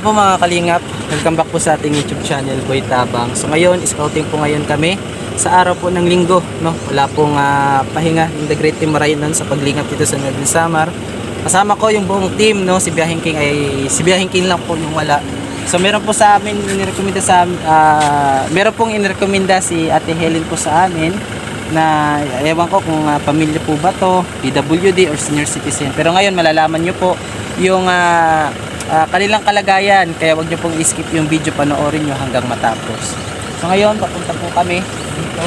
Ayan po mga kalingap, welcome back po sa ating YouTube channel, Boy Tabang. So ngayon, scouting po ngayon kami sa araw po ng linggo. No? Wala pong ah, pahinga in the Great Team Marainan sa paglingap dito sa Northern Samar. Kasama ko yung buong team, no? si Biyahing King ay si Biyahing King lang po yung wala. So meron po sa amin inirekomenda sa ah, meron pong inirekomenda si Ate Helen po sa amin na ewan ko kung ah, pamilya po ba to, PWD or senior citizen. Pero ngayon malalaman nyo po yung ah, ah, kanilang kalagayan kaya wag nyo pong skip yung video panoorin nyo hanggang matapos. So ngayon papunta po kami dito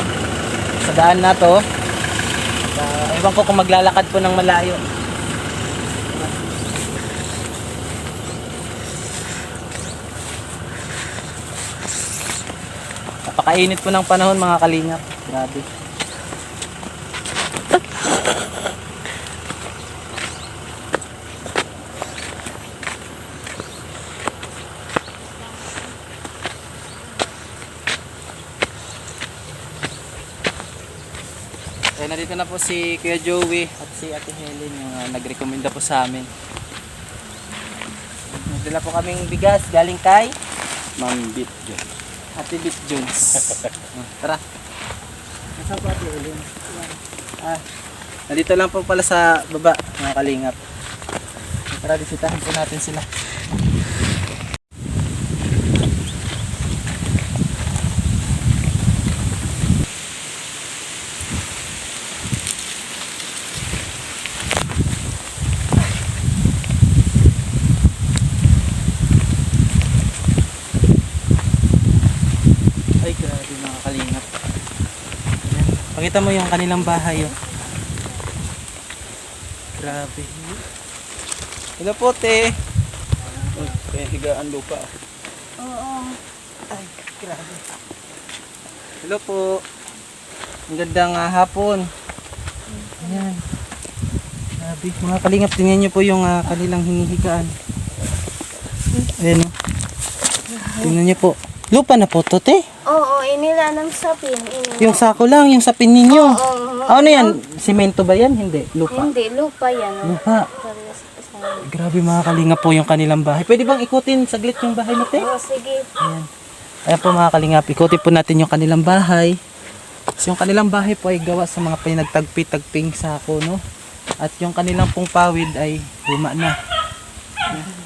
sa daan na to. At, ah, ewan ko kung maglalakad po ng malayo. Napakainit po ng panahon mga kalingap. Grabe. Nandito na po si Kuya Joey at si Ate Helen yung uh, nagrekomenda po sa amin. Nagdala po kaming bigas galing kay Ma'am Bit Jones. Ate Bit Jones. Ah, Tara. Nasaan po Ate Helen? Ah, nandito lang po pala sa baba mga kalingap. Tara, bisitahin po natin sila. Ay, grabe mga kalingap. Ayan. Pakita mo yung kanilang bahay, oh. Grabe. Hello po, te. Kaya higaan lupa. Ay, grabe. Hello po. Ang gandang ah, hapon. Ayan. Grabe. Mga kalingap, tingnan nyo po yung ah, kanilang hinihigaan. Ayan, oh. Tingnan nyo po. Lupa na po to, te. Oo, inila ng sapin. Ini. Yung sako lang, yung sapin ninyo. Oo, Ano yan? Simento ba yan? Hindi. Lupa. Hindi, lupa yan. oh. Lupa. Grabe mga kalinga po yung kanilang bahay. Pwede bang ikutin saglit yung bahay natin? Oo, sige. Ayan. Ayan po mga kalingap, ikutin po natin yung kanilang bahay. So, yung kanilang bahay po ay gawa sa mga pinagtagpi-tagping sako, no? At yung kanilang pong pawid ay luma na. Ayan. Ayan.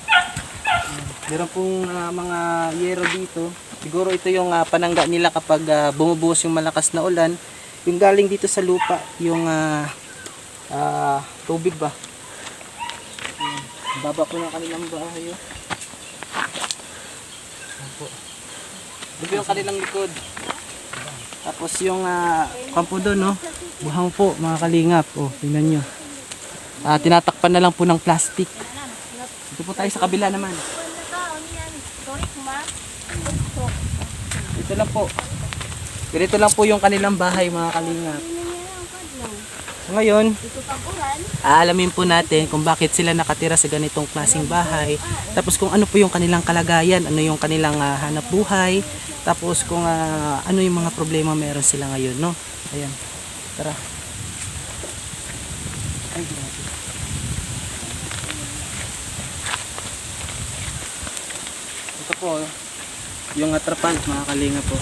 Meron pong ah, mga yero dito. Siguro ito yung ah, panangga nila kapag ah, bumubuhos yung malakas na ulan. Yung galing dito sa lupa, yung ah, ah, tubig ba? Ang Baba po ng kanilang bahay. Oh. Ayan po. Ito yung kanilang likod. Tapos yung uh, kampo doon, no? Buhang po, mga kalingap. Oh, tingnan nyo. Ah, tinatakpan na lang po ng plastic. Ito po tayo sa kabila naman. Ito lang po. Ganito lang po yung kanilang bahay, mga kalingap. Ngayon, aalamin po natin kung bakit sila nakatira sa ganitong klaseng bahay. Tapos kung ano po yung kanilang kalagayan, ano yung kanilang ah, hanap buhay. Tapos kung ah, ano yung mga problema meron sila ngayon, no? Ayan. Tara. Ito po, yung atrapan, mga kalinga po.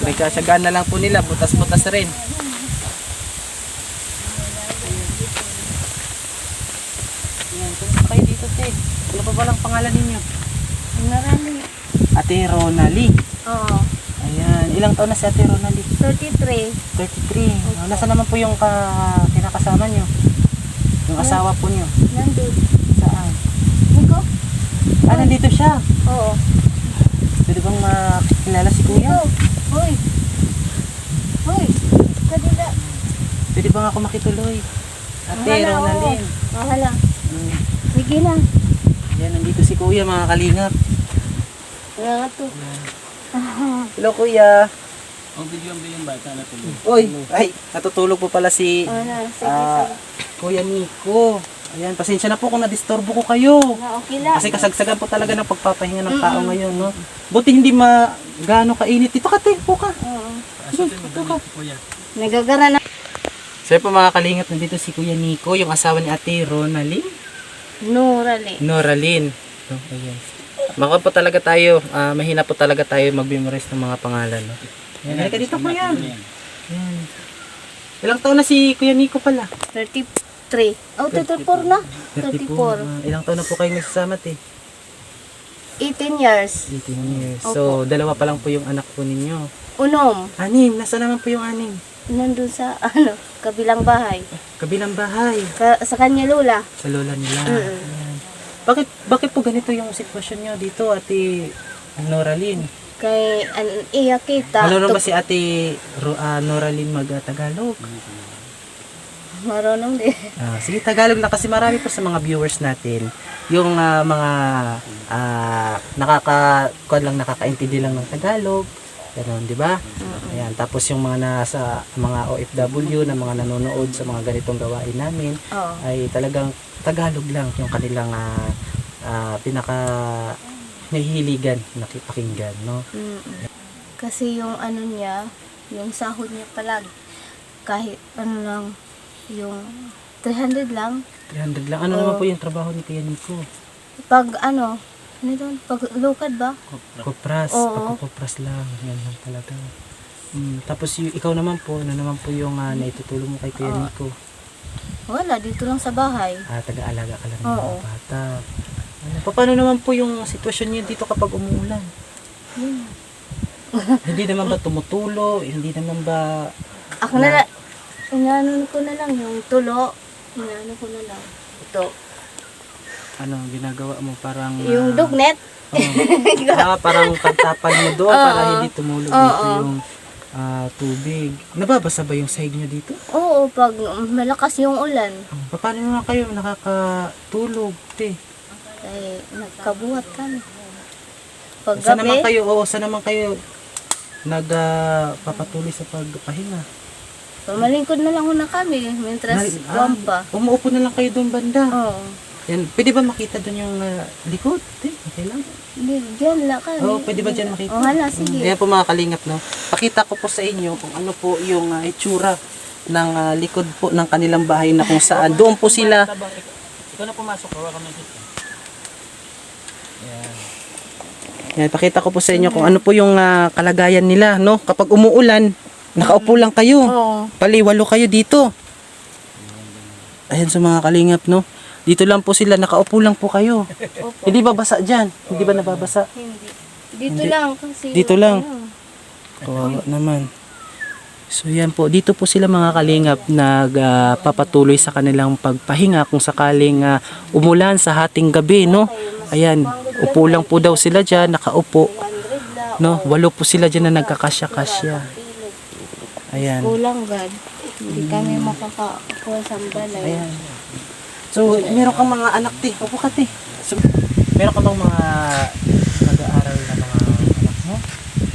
May kasyagaan na lang po nila, butas-butas rin. Ayan, kumusta kayo dito, te? Ano pa ba lang pangalan ninyo? Marami. Ate Ronali. Oo. Ayan, ilang taon na si Ate Ronali? 33. 33. Oh, nasa naman po yung ka, kinakasama nyo? Yung asawa po nyo? Nandun. Saan? Niko? Ah, nandito siya. Oo. Pwede bang makilala si Kuya? Hoy. Hoy. Kadila. Pwede bang ako makituloy? Ate Mahala, oo. Ronalyn. Mahala. Mm. Sige na. Yan, nandito si Kuya, mga kalingap. Wala nga to. Hello, Kuya. Ang bigyan ba yung bata na tuloy? Uy, ay, natutulog po pala si Ano, sige, ah, sige. Kuya Nico. Ayan, pasensya na po kung na-disturbo ko kayo. Ah, okay lang. Kasi kasagsagan po talaga ng pagpapahinga ng tao ngayon, no? Buti hindi ma gaano kainit. Dito ka, te, po ka. Oo. Mo dali, kuya. Nagagara na. So po mga kalingap, nandito si Kuya Nico, yung asawa ni Ate Ronalyn. Nurali. Noralyn. So, ayan. Baka po talaga tayo, ah, mahina po talaga tayo mag-memorize ng mga pangalan. No? Yan, halika dito po yan. Yan. Ilang taon na si Kuya Nico pala? 33. Oh, 34 na. 34. Ah, ilang taon na po kayo nagsasama eh? 18 years. 18 years. So, dalawa pa lang po yung anak po ninyo. Unom. Anim, nasa naman po yung anim? Nandun sa, ano, kabilang bahay. Kabilang bahay. Ka- sa kanya lula. Sa lola nila. Mm. Ayan. Bakit, bakit po ganito yung sitwasyon nyo dito, Ate Noraline? Kay, an, iya kita. Marunong ba Tuk- si Ate Ro, ah, Noraline mag-Tagalog? Marunong din. Ah, sige, Tagalog lang kasi marami po sa mga viewers natin yung ah, mga ah, nakaka kuwan lang nakakaintindi lang ng Tagalog. Ganun, di ba? Ayan, tapos yung mga nasa mga OFW na mga nanonood sa mga ganitong gawain namin Oo. ay talagang Tagalog lang yung kanilang ah, ah, pinaka nahihiligan nakipakinggan, no? Mm-mm. Kasi yung ano niya, yung sahod niya palag, kahit ano lang, yung 300 lang. 300 lang. Ano Oo. naman po yung trabaho ni Kuya Nico? Pag ano, ano doon, pag lukad ba? Kopras, Oo. pagkukopras lang, yan lang talaga. Mm, tapos y- ikaw naman po, ano naman po yung uh, naitutulong mo kay Kuya Oo. Nico? Wala, dito lang sa bahay. Ah, taga-alaga ka lang ng Oo. mga bata. Ano, pa- paano naman po yung sitwasyon niyo dito kapag umuulan? Yun. Hindi naman ba tumutulo? Hindi naman ba... Ako na inaano ko na lang yung tulo. Inaano ko na lang. Ito. Ano, ginagawa mo parang... Yung ah, dugnet. oo. ah, parang kantapan mo doon para Oo. hindi tumulog Oo. dito yung ah, tubig. Nababasa ba yung sahig niyo dito? Oo, pag malakas yung ulan, Ah, Paano naman kayo nakakatulog, te? ay nagkabuhat kami. Pag Saan naman gabi, kayo, oo, saan naman kayo nagpapatuloy sa pagpahinga? Pamalingkod na lang muna kami, mientras Na- buwan pa. Umuupo na lang kayo doon banda. Oo. Yan, pwede ba makita doon yung ah, likod? Te, okay lang. Di, diyan lang kami. Oo, pwede ba dyan makita? Oo, hala, sige. Ayan po mga kalingap, no? Pakita ko po sa inyo kung ano po yung ah, itsura ng ah, likod po ng kanilang bahay na kung saan. Doon po sila. Ikaw na pumasok, hawa kami dito. Yan, pakita ko po sa inyo kung ano po yung ah, kalagayan nila, no? Kapag umuulan, nakaupo lang kayo. Oo. Paliwalo kayo dito. Ayan sa mga kalingap, no? Dito lang po sila, nakaupo lang po kayo. Opo. Hindi ba basa dyan? Hindi ba nababasa? Hindi. Dito Hindi. lang kasi. Dito lang. ano, Kawawa naman. So yan po, dito po sila mga kalingap nagpapatuloy sa kanilang pagpahinga kung sakaling ah, umulan sa hating gabi, no? Ayan, upo lang po daw sila dyan, nakaupo. 100 lang. No, walo po sila dyan na nagkakasya-kasya. Ayan. Kulang gad. Hindi kami makakakuha sa balay. Ayan. So, meron kang mga anak, te. Upo ka, te. So, meron kang bang mga nag-aaral na mga anak mo?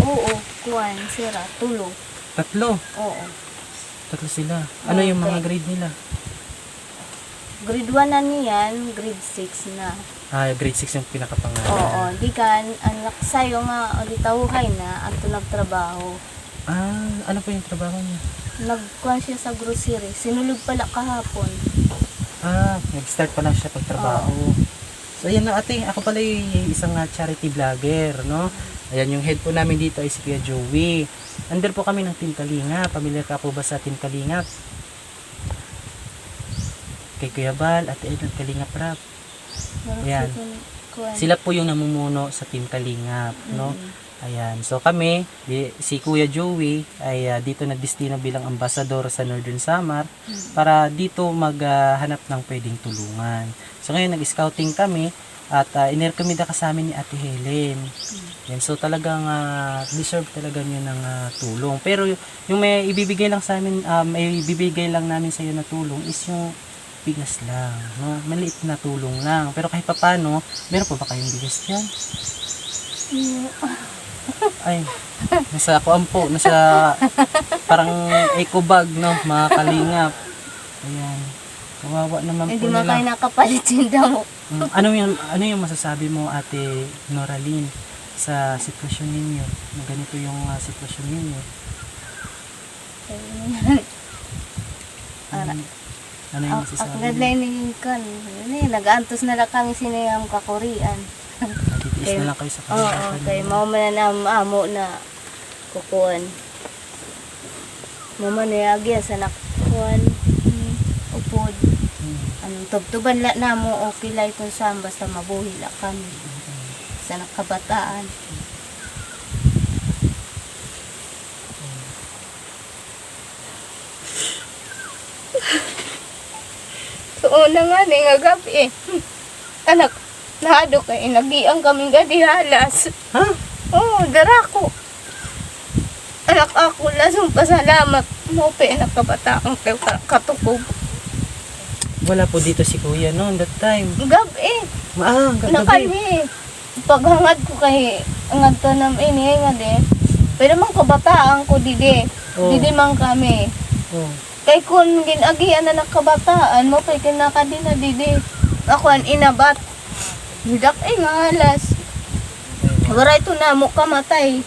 Oo, kuwan, sira, tulo. Tatlo. Oo. Tatlo sila. Ano yung mga grade nila? Grade 1 na niyan, grade 6 na. Ah, grade 6 yung pinakapangalan. Oo, di kan, anak sa'yo nga, ulitawuhay na, ato nagtrabaho. Ah, ano po yung trabaho niya? Nagkuhan siya sa grocery. Sinulog pala kahapon. Ah, nag-start pa lang siya pagtrabaho. So, ayan na ate, ako pala yung isang ah, charity vlogger, no? Ayan, yung head po namin dito ay si Kuya Joey. Under po kami ng Team Kalinga. Pamilyar ka po ba sa Team Kalinga? Kay Kuya Bal at Ed ng Kalinga Prap. Meron Ayan. siya kuwan. Sila po yung namumuno sa Team Kalingap, no? Ayan. So kami, di- si Kuya Joey ay ah, dito nagdestino bilang ambassador sa Northern Samar para dito maghanap ng pwedeng tulungan. So ngayon nag-scouting kami at uh, inirekomenda ka sa amin ni Ate Helen. Yan, so talagang ah, deserve talaga niyo ng ah, tulong. Pero yung may ibibigay lang sa amin, ah, may ibibigay lang namin sa iyo na tulong is yung bigas lang, no? Maliit na tulong lang. Pero kahit papano, meron pa ba kayong bigas diyan? Ay, nasa kuan po, nasa parang eco bag, no? Mga kalingap. Ayan. Kawawa naman Hindi po mo kayo nila. nakapalit yung damo. Mm, ano yung ano yung masasabi mo Ate Noraline sa sitwasyon ninyo? Na ganito yung ah, sitwasyon ninyo. Ara. Ano yung Ang masasabi mo? ni kan. Ano eh, nag-antos na lang kami sinayang kakurian. Alis na lang kayo sa Oo, kanila. okay. Mao man na amo na kukuan. Mama na agyan sa nakuan. Hmm, upod. Anong tubtuban la na mo okay lang kung saan basta mabuhi la kami. Sa nakabataan. Tuuna nga ni nga gabi eh. Anak, nahado kay nagiang kaming gadihalas. Ha? Oo, darako. Anak ako, lasong pasalamat mo pa nakabataang kayo katukog. Wala po dito si kuya noon that time. Gabi, Ah, gabi. nakani. Paghangad ko kay angad to nam ini nga de. Pero man kabataan ko didi. Oo. Didi man kami. Oh. Kay kun ginagian na nakabataan mo kay kinakadi na didi. Ako an inabat. Hidak ay nga alas. Wala ito na mo kamatay.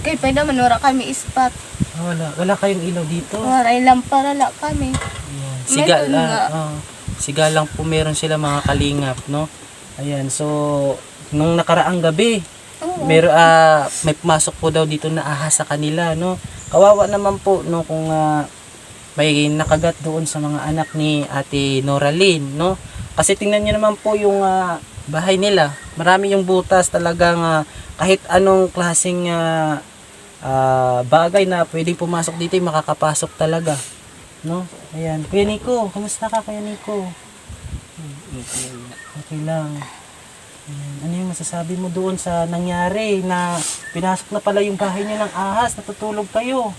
Kay pa naman wala kami ispat. Ah, wala. Wala kayong ilaw dito. Wala ilang parala kami. Ayan. Siga, Meron nga. ah, ah, siga lang po meron sila mga kalingap, no? Ayan, so, nung nakaraang gabi, Oo. Mer ah, may pumasok po daw dito na ahas sa kanila, no? Kawawa naman po, no, kung ah, may nakagat doon sa mga anak ni Ate Noraline, no? Kasi tingnan niyo naman po yung ah, bahay nila. Marami yung butas talagang ah, kahit anong klaseng ah, ah, bagay na pwedeng pumasok dito, ay makakapasok talaga. No? Ayan. Kuya Nico, kamusta ka Kuya Nico? Okay lang. Ayan. Ano yung masasabi mo doon sa nangyari na pinasok na pala yung bahay niya ng ahas, natutulog kayo?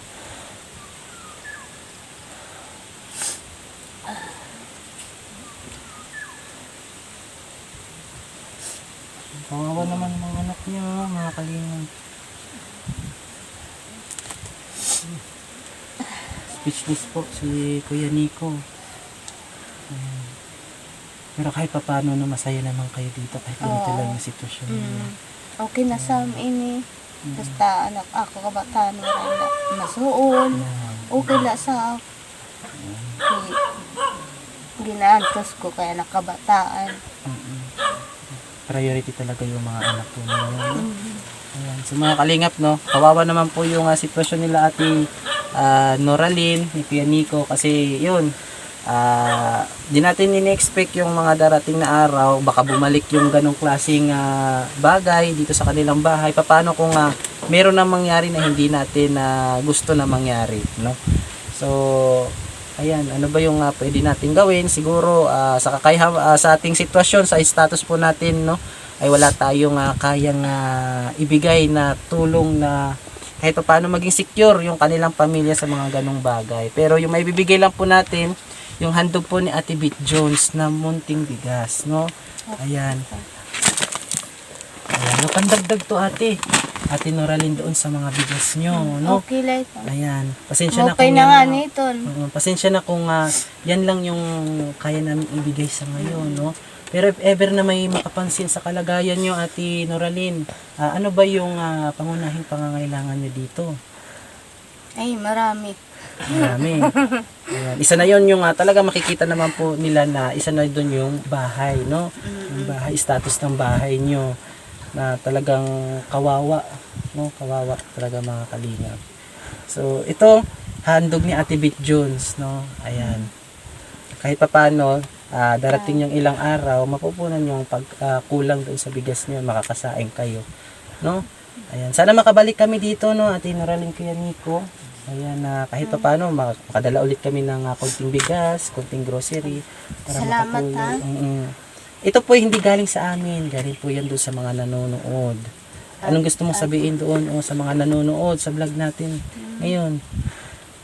Kawawa naman mga anak niya, mga kalingan. Speechless po si Kuya Nico. Ayan. Pero kahit papano na masaya naman kayo dito kahit ganito Oo. lang yung sitwasyon niyo. Mm. Okay na sa ini. Basta anak ako kabataan wala na masuon. Ayan. Okay na sa Kay, ginaantos ko kaya nakabataan. Mm-mm. Priority talaga yung mga anak po ninyo. no? Ayan. So mga kalingap, no, kawawa naman po yung ah, sitwasyon nila ate ah, Noraline, ni Kuya Nico, kasi yun, ah, di natin in-expect yung mga darating na araw, baka bumalik yung ganong klaseng ah, bagay dito sa kanilang bahay. Paano kung ah, meron na mangyari na hindi natin na gusto na mangyari, no? So, ayan, ano ba yung ah, pwede natin gawin? Siguro ah, sa kakayha, ah, sa ating sitwasyon, sa status po natin, no, ay wala tayong ah, kayang ah, ibigay na tulong na kahit pa paano maging secure yung kanilang pamilya sa mga ganong bagay. Pero yung may bibigay lang po natin, yung handog po ni Ate Bit Jones na munting bigas, no? Ayan. Ayan, no, pandagdag to ate. Ate Noraline doon sa mga bigas nyo, no? Okay lang ito. Ayan. Pasensya na Okay kung na yan nga lang- nito. Pasensya na kung ah, yan lang yung kaya namin ibigay sa ngayon, no? Pero if ever na may makapansin sa kalagayan nyo, Ate Noraline, ah, ano ba yung ah, pangunahing pangangailangan nyo dito? Ay, marami. Marami. Ayan. Isa na yon yung ah, talaga makikita naman po nila na isa na doon yung bahay, no? Yung bahay, status ng bahay nyo na talagang kawawa, no? Kawawa talaga mga kalingap. So, ito, handog ni Ate Bit Jones, no? Ayan. Kahit papano, ah, darating yung ilang araw, mapupunan yung pagkulang doon sa bigas niyo, makakasaing kayo, no? Ayan. Sana makabalik kami dito, no? Ate Noraling Kuya Nico. Ayan, na kahit pa paano, mak- makadala ulit kami ng ah, konting bigas, konting grocery. Para Salamat, makatulong. Mm-mm. Ito po hindi galing sa amin, galing po yan doon sa mga nanonood. Anong gusto mong sabihin doon o sa mga nanonood sa vlog natin ngayon?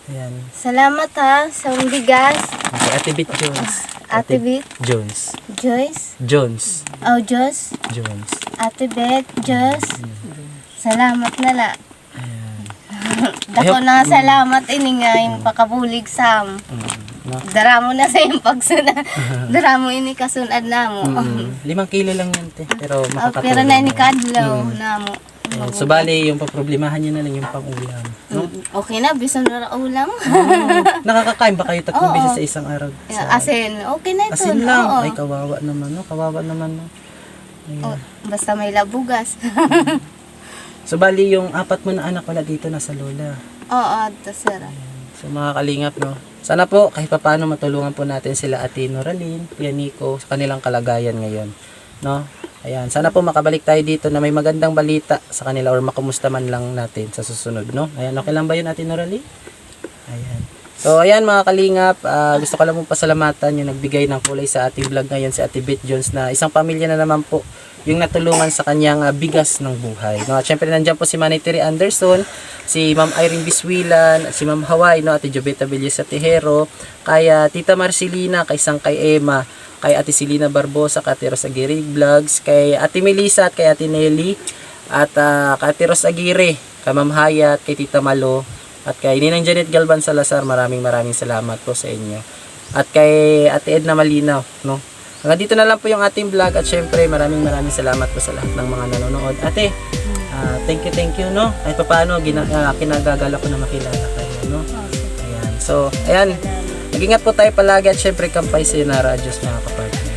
Ayan. Salamat ha sa bigas. Si Ate Bit Jones. Ate Bit, Jones. Joyce, Jones. oh Diyos, Jones. Ate Beth, Diyos. Salamat na la. Ayan. Dako na salamat ini nga yung pakabulig sam. Mm, no? Daramo na sa yung pagsuna. Daramo ini kasunad namo. Mm, limang kilo lang yan, te. Pero Oh, makakatulong. pero na ni kadlaw Mm. namo. Ayan. So, bali, yung paproblemahan nyo na lang yung pang-ulam. No? Mm, Okay na, bisan na ulam. Nakakakain ba kayo tatlong beses sa isang araw? Sa, Asin, okay na ito. asin lang. oo. Ay, kawawa naman, no? Kawawa naman, no? O, basta may labugas. So bali yung apat mo na anak wala dito nasa lola. Oo, to sir. So mga kalingap no. Sana po kahit papaano matulungan po natin sila Ate Noraline, Kuya sa kanilang kalagayan ngayon. No? Ayan, sana po makabalik tayo dito na may magandang balita sa kanila or makumusta man lang natin sa susunod, no? Ayan, okay lang ba yun Ate Noraline? Ayan. So, ayan mga kalingap, ah, gusto ko lang pong pasalamatan yung nagbigay ng kulay sa ating vlog ngayon si Ate Beth Jones na isang pamilya na naman po yung natulungan sa kanyang ah, bigas ng buhay. No? At syempre nandiyan po si Manny Anderson, si Ma'am Irene Biswilan, at si Ma'am Hawaii, no? Ate Jobeta Villas sa Tejero, kay ah, Tita Marcelina, kay Sang kay Emma, kay Ate Silina Barbosa, kay Ate Rosa Aguirre Vlogs, kay Ate Melissa at kay Ate Nelly, at ah, kay Ate Rosa Aguirre, kay Ma'am Hayat, kay Tita Malo, at kay Ninang Janet Galban Salazar, maraming maraming salamat po sa inyo. At kay Ate Edna Malinaw, no? Hanggang dito na lang po yung ating vlog at syempre maraming maraming salamat po sa lahat ng mga nanonood. Ate, ah, thank you, thank you, no? Pa paano, gina, ah, kinagagala ko na makilala kayo, no? Ayan. So, ayan. Mag-ingat po tayo palagi at syempre kampay sa na Diyos mga kapartner.